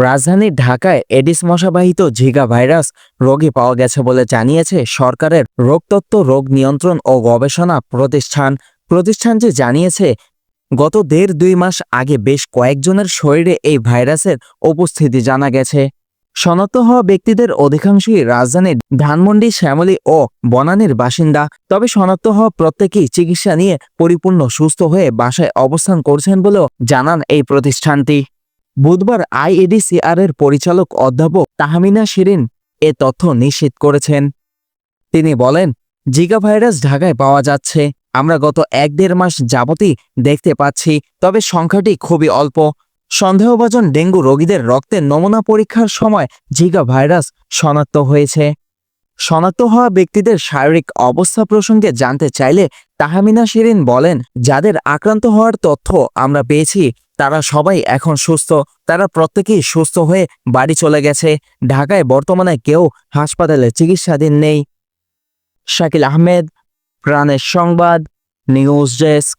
রাজধানীর ঢাকায় এডিস মশাবাহিত ঝিগা ভাইরাস রোগী পাওয়া গেছে বলে জানিয়েছে সরকারের রোগতত্ত্ব, রোগ নিয়ন্ত্রণ ও গবেষণা প্রতিষ্ঠান। প্রতিষ্ঠানটি জানিয়েছে, গত দেড় দুই মাস আগে বেশ কয়েকজনের শরীরে এই ভাইরাসের উপস্থিতি জানা গেছে। শনাক্ত হওয়া ব্যক্তিদের অধিকাংশই রাজধানীর ধানমন্ডি, শ্যামলী ও বনানীর বাসিন্দা। তবে শনাক্ত হওয়া প্রত্যেকেই চিকিৎসা নিয়ে পরিপূর্ণ সুস্থ হয়ে বাসায় অবস্থান করছেন বলেও জানান এই প্রতিষ্ঠানটি। বুধবার আইএডিসিআর এর পরিচালক অধ্যাপক তাহমিনা শিরিন এ তথ্য নিশ্চিত করেছেন। তিনি বলেন জিকা ভাইরাস ঢাকায় পাওয়া যাচ্ছে। আমরা গত এক দেড় মাস যাবতই দেখতে পাচ্ছি, তবে সংখ্যাটি খুবই অল্প। সন্দেহভাজন ডেঙ্গু রোগীদের রক্তের নমুনা পরীক্ষার সময় জিকা ভাইরাস শনাক্ত হয়েছে। শনাক্ত হওয়া ব্যক্তিদের শারীরিক অবস্থা প্রসঙ্গে জানতে চাইলে তাহামিনা শিরিন বলেন, যাদের আক্রান্ত হওয়ার তথ্য আমরা পেয়েছি তারা সবাই এখন সুস্থ। তারা প্রত্যেকেই সুস্থ হয়ে বাড়ি চলে গেছে। ঢাকায় বর্তমানে কেউ হাসপাতালে চিকিৎসাধীন নেই। শাকিল আহমেদ, প্রাণের সংবাদ, নিউজ ডেস্ক।